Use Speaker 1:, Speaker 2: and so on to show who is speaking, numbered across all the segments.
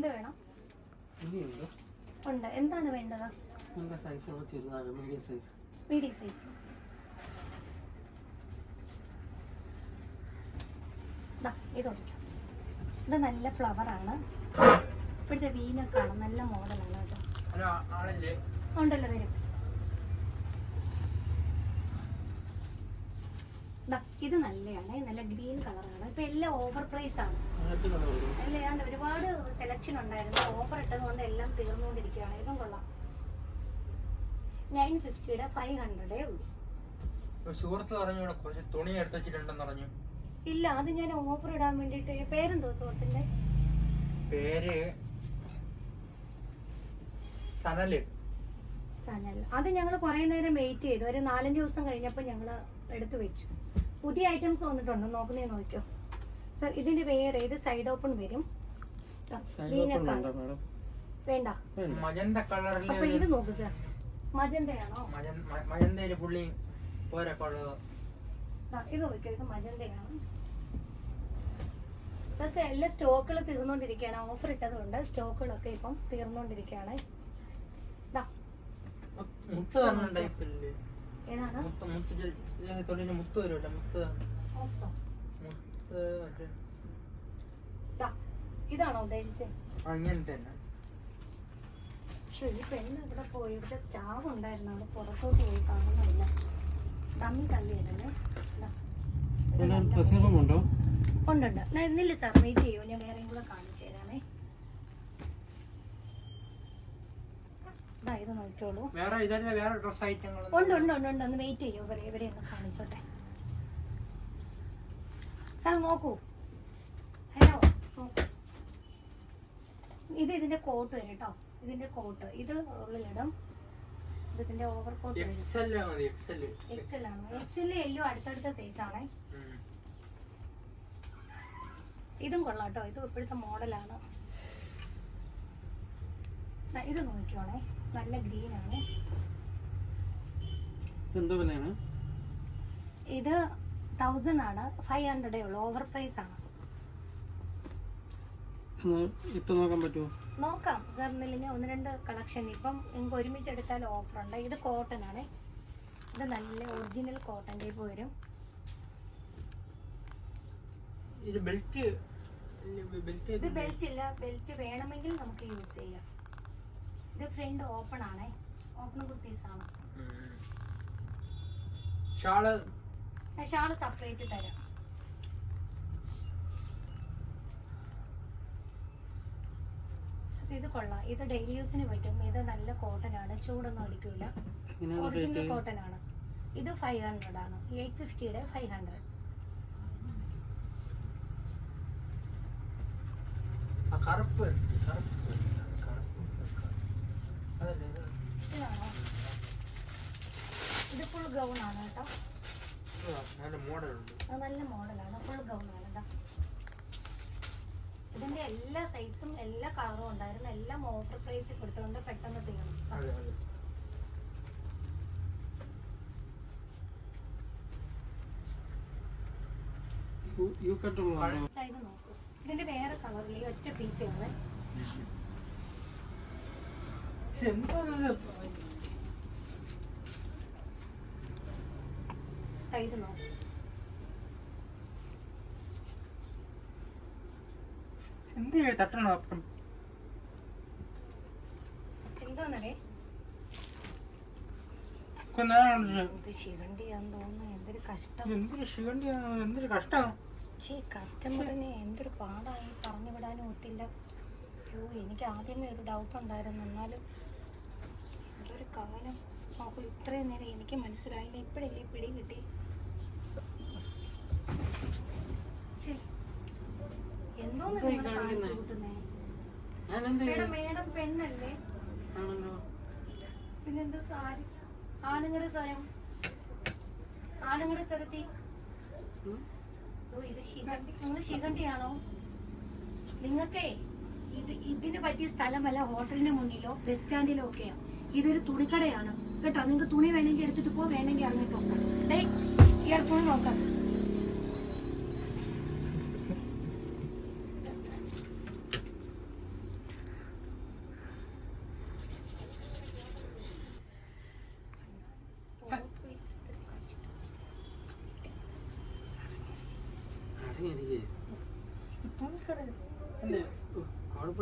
Speaker 1: എന്ത് വേണം? ഉണ്ട്. എന്താണ് വേണ്ടത്?
Speaker 2: മീഡിയം സൈസ്
Speaker 1: ഇത് ഒഴിക്കാം. ഇത് നല്ല ഫ്ലവറാണ് ഇപ്പോഴത്തെ വീനൊക്കെ ആണ് നല്ല മോഡലാണ് കേട്ടോ. ഉണ്ടല്ലോ വരും. ഇത് നല്ലതാണ് നല്ല ഗ്രീൻ കളറാണ്. ഇപ്പൊ എല്ലാം ഓവർ പ്രൈസ് ആണ്. അല്ല? ഒരുപാട് സെലക്ഷൻ ഉണ്ടായിരുന്നു. ഓഫർ ഇട്ടത് കൊണ്ട് എല്ലാം തീർന്നുകൊണ്ടിരിക്കുകയാണ്. ഇതും കൊള്ളാം. നയൻ ഫിഫ്റ്റിയുടെ ഫൈവ് ഹൺഡ്രഡേ ഉള്ളൂ.
Speaker 3: തുണി എടുത്ത് വെച്ചിട്ടുണ്ടെന്ന് പറഞ്ഞു.
Speaker 1: ഇല്ല അത് ഞാൻ ഓഫർ ഇടാൻ വേണ്ടിട്ട് പേരെന്തോ സുഹൃത്തിന്റെ?
Speaker 3: പേര് സനൽ.
Speaker 1: സനൽ. അത് ഞങ്ങൾ കുറെ നേരം വെയിറ്റ് ചെയ്തു. ഒരു നാലഞ്ച് ദിവസം കഴിഞ്ഞപ്പോൾ ഞങ്ങൾ എടുത്തു വെച്ചു. പുതിയ ഐറ്റംസ് വന്നിട്ടുണ്ടോ. നോക്കുന്നേ നോക്കിയോ സർ ഇതിന്റെ വേറെ ഏത് സൈഡ് ഓപ്പൺ വരും. ദാ,
Speaker 2: സൈഡ് ഓപ്പൺ
Speaker 1: ആണ്.
Speaker 2: ഉണ്ടോ
Speaker 1: വേണ്ട.
Speaker 3: മജന്ത കളറിൽ
Speaker 1: അപ്പൊ ഇത് നോക്ക് സർ മജന്തയാണോ?
Speaker 3: മജന്തയിൽ പുള്ളി ഓരോ കളർ
Speaker 1: ദാ, ഇത് നോക്കിയോ ഇത് മജന്തയാണ്. പക്ഷേ എല്ലാ സ്റ്റോക്കുകൾ തീർന്നുകൊണ്ടിരിക്കുകയാണ് ഓഫർ ഇട്ടതുകൊണ്ട് സ്റ്റോക്കുകളൊക്കെ ഇപ്പം തീർന്നുകൊണ്ടിരിക്കുകയാണ് ദാ,
Speaker 3: മുത്ത് പറഞ്ഞ ടൈപ്പില്ലേ മുത്ത് മുത്ത് ജെ- ഇതിന് തൊഴിലിന് മുത്ത് വരുമല്ലോ മുത്ത്
Speaker 1: ഓഫോ.
Speaker 3: മുത്ത്. മറ്റേ.
Speaker 1: ഇതാണോ ഉദ്ദേശിച്ചത്
Speaker 3: അങ്ങനത്തെ തന്നെ.
Speaker 1: പക്ഷെ ഈ പെണ്ണ് ഇവിടെ പോയി ഇവിടെ സ്റ്റാഫ് ഉണ്ടായിരുന്നു അവിടെ പുറത്തോട്ട് പോയി കാണുന്നില്ല. നല്ല
Speaker 2: ഡ്രസ്സിംഗ് ഉണ്ടോ?
Speaker 1: ഉണ്ടുണ്ട് ഞാൻ ഇന്നില്ല സാർ വെയിറ്റ് ചെയ്യൂ. ഞാൻ വേറെയും കൂടെ കാണിച്ചു തരാമേ. ദാ ഇത് നോക്കിയോളൂ
Speaker 3: വേറെ ഇതല്ല വേറെ ഡ്രസ് ഐറ്റങ്ങൾ
Speaker 1: ഉണ്ട് ഉണ്ട് ഉണ്ട് ഉണ്ട്. ഒന്ന് വെയിറ്റ് ചെയ്യൂ ഇവരെ ഇവരെ ഒന്ന് കാണിച്ചോട്ടെ. സാർ നോക്കൂ. ഹലോ ഇത് ഇതിന്റെ കോട്ട് വരും കേട്ടോ. ഇതിന്റെ കോട്ട് ഇത് ഉള്ളിലിടും ഇത് ഇതിന്റെ ഓവർ കോട്ട്
Speaker 3: എക്സൽ മതി എക്സൽ
Speaker 1: എക്സൽ ആണോ. എല്ലോ അടുത്തടുത്ത സൈസ് ആണേ. ഇതും കൊള്ളാം കേട്ടോ. ഇത് ഇപ്പോഴത്തെ മോഡലാണ് ഇത് നോക്കിയോണേ നല്ല ഗ്രീൻ ആണ്.
Speaker 2: വിലയാണ്?
Speaker 1: ഇത് തൗസൻഡ് ആണ്. ഫൈവ് ഹൺഡ്രഡേ ഉള്ളൂ. ഓവർ പ്രൈസ് ആണ്.
Speaker 2: ഇട്ട് നോക്കാൻ പറ്റുമോ
Speaker 1: നോക്കാം. സാർ എന്നില്ലെങ്കിൽ ഒന്ന് രണ്ട് കളക്ഷൻ ഇപ്പം നിങ്ങൾക്ക് ഒരുമിച്ച് എടുത്താൽ ഓഫർ ഉണ്ട്. ഇത് കോട്ടൺ ആണ്. ഇത് നല്ല ഒറിജിനൽ കോട്ടൺ ടൈപ്പ് വരും.
Speaker 3: ഇത് ബെൽറ്റ് ബെൽറ്റ്
Speaker 1: ഇത് ബെൽറ്റ് ഇല്ല. ബെൽറ്റ് വേണമെങ്കിൽ നമുക്ക് യൂസ് ചെയ്യാം. ഇത് ഫ്രണ്ട് ഓപ്പൺ ആണ്. ഓപ്പൺ കുർത്തീസ് ആണ്.
Speaker 3: ഷാൾ.
Speaker 1: ഷാൾ സെപ്പറേറ്റ് തരാം. ഇത് കൊള്ളാം. ഇത് ഡെയിലി യൂസിന് പറ്റും. ഇത് നല്ല കോട്ടൺ ആണ്. ചൂടൊന്നും അടിക്കൂല. ഒറിജിനൽ കോട്ടൺ ആണ്. ഇത് ഫൈവ് ഹൺഡ്രഡ് ആണ്. എയ്റ്റ് ഫിഫ്റ്റിയുടെ ഫൈവ് ഹൺഡ്രഡ്
Speaker 3: കറുപ്പ് കറുപ്പ് അതല്ലേ ഇത്?
Speaker 1: ഇതാണോ ഇത് ഫുൾ ഗൗൺ ആണ് കേട്ടോ.
Speaker 3: നല്ല മോഡൽ ഉണ്ട്.
Speaker 1: നല്ല മോഡലാണ് ഫുൾ ഗൗൺ ആണ് ഇതാ ഇതിന്റെ എല്ലാ സൈസും എല്ലാ കളറും ഉണ്ടായിരുന്നു. എല്ലാം ഓഫർ പ്രൈസിൽ കൊടുത്തുകൊണ്ട് പെട്ടെന്ന് തീർന്നു.
Speaker 3: അതെ അതെ.
Speaker 2: യു കട്ടുള്ളതാണോ
Speaker 1: ദാ ഇതിന്റെ വേറെ കളറിൽ ഒറ്റ പീസേ ഉള്ളേ നോക്കൂ
Speaker 3: എന്ത് ചെയ്യും? തട്ടണോ അപ്പം
Speaker 1: എന്തോന്നേ എന്തൊരു കഷ്ടം. കസ്റ്റമറിനെ എന്തൊരു പാടായി പറഞ്ഞു വിടാനും ഒത്തില്ല. അയ്യോ എനിക്ക് ആദ്യമേ ഒരു ഡൗട്ട് ഉണ്ടായിരുന്നു. എന്നാലും എന്തൊരു കാലം. നോക്കൂ ഇത്രയും നേരം എനിക്ക് മനസ്സിലായില്ല. ഇപ്പോഴല്ലേ പിടി കിട്ടി ഛേ, എന്തോന്ന്
Speaker 2: എന്തായി
Speaker 1: നിങ്ങൾ കാണിച്ചു
Speaker 2: കാണിക്കുന്നെ?
Speaker 1: കൂട്ടുന്നേ?
Speaker 2: ഞാൻ എന്ത്
Speaker 1: മേഡം മേഡം പെണ്ണല്ലേ
Speaker 2: ആണല്ലോ
Speaker 1: പിന്നെന്താ സാരി? ആണുങ്ങളുടെ സ്വരം. ആണുങ്ങളുടെ സ്വരത്തി.
Speaker 2: ഉം.
Speaker 1: ഓ ഇത് ശിഖണ്ഡി. നിങ്ങൾ ശിഖണ്ഡിയാണോ? നിങ്ങൾക്കേ ഇത് ഇതിന് പറ്റിയ സ്ഥലമല്ല ഹോട്ടലിന് മുന്നിലോ ബസ് സ്റ്റാൻഡിലോ ഒക്കെയാ. ഇതൊരു തുണിക്കടയാണ്. കേട്ടോ നിങ്ങൾക്ക് തുണി വേണമെങ്കിൽ എടുത്തിട്ട് പോ വേണമെങ്കിൽ അറിഞ്ഞിട്ടോ ഡേ ഇയർഫോൺ നോക്കാം
Speaker 2: എനിക്ക്
Speaker 3: അല്ലേ
Speaker 2: ഉം, കുഴപ്പമില്ലെന്നേ ദുബായുടെ നമ്പർ ഒന്ന് തരുമോ
Speaker 3: നമ്പര്
Speaker 1: ഇവിടെ
Speaker 3: ഫോൺ
Speaker 1: നിന്നേ ഏതെങ്കിലും
Speaker 3: ഫോൺ
Speaker 1: ഐറ്റം കടയിൽ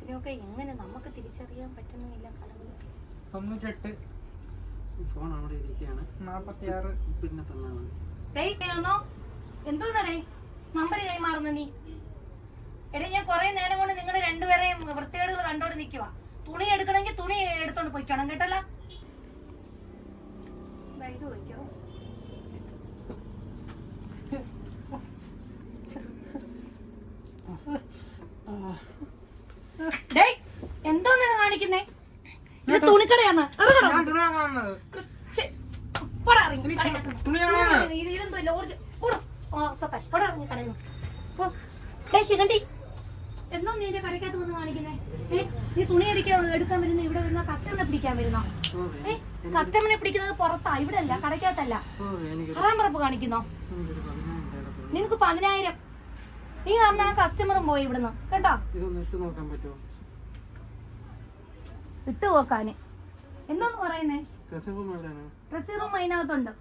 Speaker 1: ഇതിനൊക്കെ എങ്ങനെ നമുക്ക് തിരിച്ചറിയാൻ പറ്റുന്നില്ല
Speaker 3: തൊണ്ണൂറ്റെട്ട്.
Speaker 2: ഫോൺ അവിടെ ഇരിക്കുകയാണ്.
Speaker 3: നാപ്പത്തി
Speaker 2: പിന്നെ മതി.
Speaker 1: എന്തോന്നടേ നമ്പർ കൈമാറുന്ന നീ. എടേ ഞാൻ കൊറേ നേരം കൊണ്ട് നിങ്ങൾ രണ്ടുപേരെയും വൃത്തികേടുകൾ കണ്ടോണ്ട് നിൽക്കുക തുണി എടുക്കണമെങ്കിൽ തുണി എടുത്തോണ്ട് പൊയ്ക്കണം കേട്ടല്ല? ഡേയ് എന്തോന്ന് ഇത് കാണിക്കുന്നേ? ഇത് തുണിക്കടയാന്ന്. ഇതെന്തോ ഡേയ് ശിഖണ്ഡി. എന്തോ നീ എന്റെ കടയ്ക്കകത്ത് വന്ന് കാണിക്കുന്നേ? ഏ നീ തുണി എടുക്കാൻ എടുക്കാൻ വരുന്ന ഇവിടെ വരുന്ന കസ്റ്റമറെ പിടിക്കാൻ വരുന്നോ? ഏ കസ്റ്റമറിനെ പിടിക്കുന്നത് പുറത്താ ഇവിടെ അല്ല കടയ്ക്കകത്തല്ല ഹറാം പറപ്പ് കാണിക്കുന്നോ? നിനക്ക് പതിനായിരം. നീ കാരണം ആ കസ്റ്റമറും പോയി ഇവിടുന്ന് കേട്ടോ?
Speaker 2: ഇട്ട്
Speaker 1: നോക്കാന്. എന്തോന്ന് പറയുന്നേ?
Speaker 2: ഡ്രസ്സിംഗ് റൂം
Speaker 1: അതിനകത്തുണ്ട്.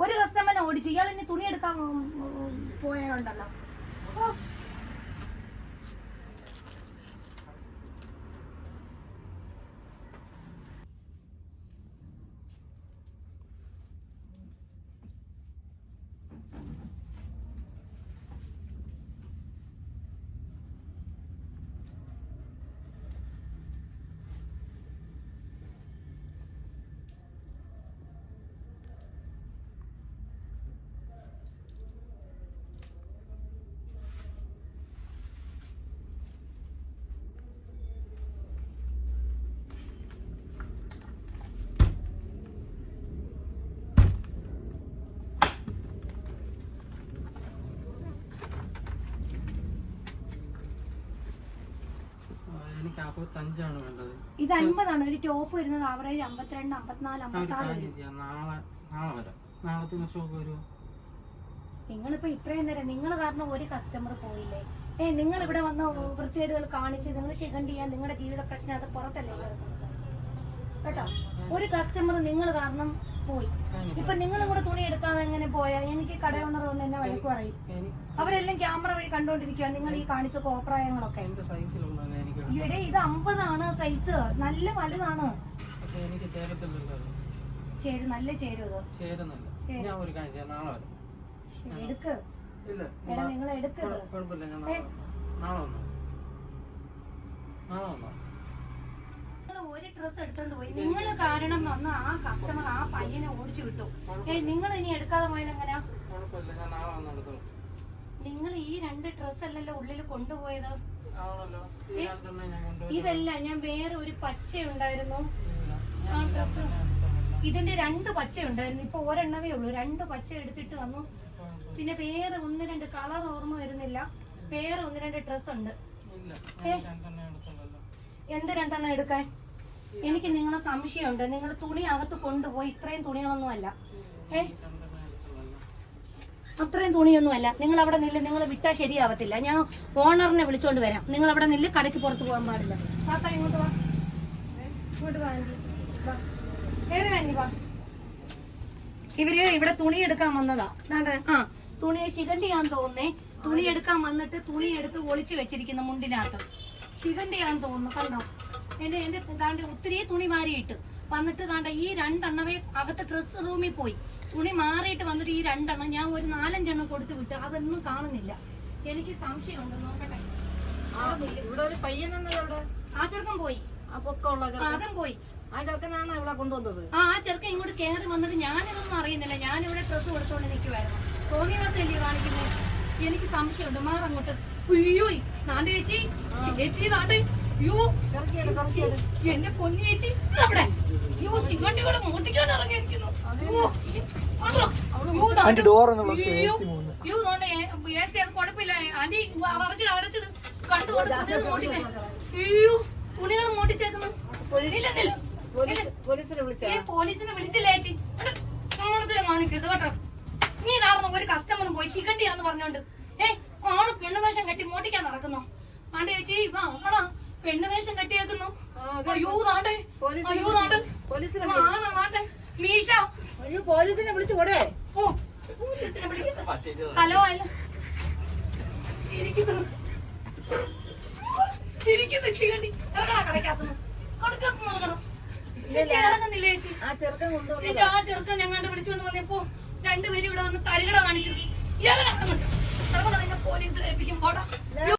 Speaker 1: ഒരു കസ്റ്റമറിനെ ഓടിച്ച് ഇയാൾ ഇനി തുണി എടുക്കാൻ പോയാലുണ്ടല്ലോ ഓ,
Speaker 2: ആ, വേണ്ടത്.
Speaker 1: ഇത് അൻപതാണ്. ഒരു ടോപ്പ് വരുന്നത് ആവറേജ് അമ്പത്തിരണ്ട് അമ്പത്തിനാല്
Speaker 2: അമ്പത്താറ് നാളെ നാളെ വരാം. നാളത്തെ സ്റ്റോക്ക് വരുമോ?
Speaker 1: നിങ്ങളിപ്പോ ഇത്രയും നേരം നിങ്ങൾ കാരണം ഒരു കസ്റ്റമർ പോയില്ലേ? ഏ നിങ്ങൾ ഇവിടെ വന്ന വൃത്തികേടുകൾ കാണിച്ച് നിങ്ങൾ ശിഖണ്ഡ് ചെയ്യാൻ നിങ്ങളുടെ ജീവിത പ്രശ്നം അത് പുറത്തല്ലേ കേട്ടോ? ഒരു കസ്റ്റമർ നിങ്ങൾ കാരണം പോയി. ഇപ്പൊ നിങ്ങളും കൂടെ തുണി എടുക്കാതെ എങ്ങനെ പോയാ? എനിക്ക് കട ഉണർ വന്ന് എന്നെ വഴക്ക് പറയും. അവരെല്ലാം ക്യാമറ വഴി കണ്ടോണ്ടിരിക്കുക നിങ്ങൾ ഈ കാണിച്ച കോപ്രായങ്ങളൊക്കെ. ഇവിടെ ഇത് അമ്പതാണ് സൈസ് നല്ല വലുതാണ്.
Speaker 2: എനിക്ക് ചേരത്തില്ലല്ലോ അത്.
Speaker 1: നല്ല ചേരും
Speaker 2: ചേരുന്നില്ല. ഞാൻ ഒരു കാര്യം ചെയ്യാം. നാളെ വരാം.
Speaker 1: ശരി, എടുക്ക്.
Speaker 2: ഇല്ല
Speaker 1: എടാ നിങ്ങൾ
Speaker 2: കുഴപ്പമില്ല ഞാൻ നാളെ വരാം. നാളെ വന്നോ? നാളെ വന്നോ?
Speaker 1: നിങ്ങൾ ഒരു ഡ്രസ് എടുത്തോണ്ട് പോയി. നിങ്ങൾ കാരണം വന്ന് ആ കസ്റ്റമർ ആ പയ്യനെ ഓടിച്ചു വിട്ടു. ഏ നിങ്ങൾ ഇനി എടുക്കാതെ പോയാൽ എങ്ങനെയാ? നിങ്ങൾ ഈ രണ്ട് ഡ്രസ് അല്ലല്ലോ ഉള്ളിൽ കൊണ്ടുപോയത്. ഇതല്ല ഞാൻ വേറെ ഒരു പച്ച ഉണ്ടായിരുന്നു ആ ഡ്രസ് ഇതിന്റെ രണ്ട് പച്ച ഉണ്ടായിരുന്നു ഇപ്പൊ ഒരെണ്ണമേ ഉള്ളൂ. രണ്ട് പച്ച എടുത്തിട്ട് വന്നു. പിന്നെ വേറെ ഒന്ന് രണ്ട് കളർ ഓർമ്മ വരുന്നില്ല. വേറെ ഒന്ന് രണ്ട് ഡ്രസ് ഉണ്ട്. എന്ത് രണ്ടെണ്ണം എടുക്കാൻ? എനിക്ക് നിങ്ങളെ സംശയമുണ്ട്. നിങ്ങൾ തുണി അകത്ത് കൊണ്ടുപോയി. ഇത്രയും തുണികളൊന്നും അല്ല. ഏ?
Speaker 2: രണ്ടെണ്ണം എടുത്തോളല്ലോ
Speaker 1: അത്രയും തുണിയൊന്നും അല്ല. നിങ്ങൾ അവിടെ നില്ല് നിങ്ങൾ വിട്ടാൽ ശരിയാവത്തില്ല. ഞാൻ ഓണറിനെ വിളിച്ചോണ്ട് വരാം. നിങ്ങൾ അവിടെ നില്ല് കടയ്ക്ക് പുറത്ത് പോകാൻ പാടില്ല. താത്ത ഇങ്ങോട്ട് വാ. ഇങ്ങോട്ട് വാ. വാ. ഇവർ ഇവിടെ തുണി എടുക്കാൻ വന്നതാ. ആ തുണി ശിഖണ്ഡിയാന്ന് തോന്നേ തുണി എടുക്കാൻ വന്നിട്ട് തുണി എടുത്ത് ഒളിച്ചു വെച്ചിരിക്കുന്ന മുണ്ടിനകത്ത്. ശിഖണ്ഡിയാന്ന് തോന്നുന്നു കണ്ടോ? എന്റെ എന്റെ ദാണ്ട് ഒത്തിരി തുണി മാറിയിട്ട് വന്നിട്ട് താണ്ട ഈ രണ്ടെണ്ണവേ അകത്ത് ഡ്രസ് റൂമിൽ പോയി. തുണി മാറിയിട്ട് വന്നിട്ട് ഈ രണ്ടെണ്ണം ഞാൻ ഒരു നാലഞ്ചെണ്ണം കൊടുത്തു വിട്ട് അതൊന്നും കാണുന്നില്ല. എനിക്ക് സംശയമുണ്ട് നോക്കട്ടെ.
Speaker 4: ഇവിടെ ഒരു
Speaker 1: ആ ചെറുക്കൻ പോയി. അതും പോയി.
Speaker 4: ആ ചെറുക്കനാണ് ഇവിടെ കൊണ്ടുവന്നത്?
Speaker 1: ആ ആ ചെറുക്കൻ ഇങ്ങോട്ട് കയറി വന്നിട്ട് ഞാനിതൊന്നും അറിയുന്നില്ല. ഞാനിവിടെ ഡ്രസ്സ് കൊടുത്തോണ്ട് നിൽക്കുവായിരുന്നു തോന്നിയ അല്ലേ കാണിക്കുന്നത് എനിക്ക് സംശയമുണ്ട്. മാറങ്ങോട്ട്. അയ്യോ നാണ്ട് ചേച്ചി. ചേച്ചി നാണ്ട്. എന്റെ പൊന്നിയേച്ചി അവിടെ. അയ്യോ ശിവണ്ടികളെ മോട്ടിക്കാൻ ഇറങ്ങിയിരിക്കുന്നു. കുഴപ്പമില്ല. ആന്റി അടച്ചിട് അടച്ചിട്. കണ്ടു മോട്ടിച്ചേ. അയ്യോ തുണികൾ മോട്ടിച്ചേക്കുന്നു.
Speaker 4: പോലീസിനെ വിളിച്ച?
Speaker 1: ഏ, പോലീസിനെ വിളിച്ചില്ലേ ചേച്ചി. കാണത്തില്ല കാണിക്കരുത് കേട്ടോ. നീ കാരണം ഒരു കസ്റ്റമറും പോയി ചിക്കണ്ടിയാന്ന് പറഞ്ഞോണ്ട്. ഏ ആണ് പെണ്ണുവേഷം കെട്ടി മോട്ടിക്കാൻ നടക്കുന്നു? ആണ്ട് ചേച്ചി വാ വാടാ. പെണ്ണ് വേഷം കെട്ടിയേക്കുന്നു. അയ്യോ നാട്ടെ. അയ്യോ നാട്ടെ. ആണോ നാട്ടെ. മീശ.
Speaker 4: പോലീസിനെ വിളിച്ചു കൂടെ.
Speaker 1: ഓ. പോലീസിനെ. ഹലോ അല്ല. ചിരിക്കുന്നു. ചിരിക്കുന്നു ശിഖണ്ഡി. ഇറങ്ങണ കടക്കാത്തുന്നു കടക്കാത്തുന്നു ഇറങ്ങണം. ചേച്ചി ചേച്ചി?
Speaker 4: ആ ചെറുക്കൻ
Speaker 1: ഞങ്ങളുടെ വിളിച്ചുകൊണ്ട് വന്നപ്പോ രണ്ടുപേരും ഇവിടെ വന്ന് തരികളെ കാണിച്ചു ഇയാളെ പോലീസിൽ ഏൽപ്പിക്കും. പോടാ.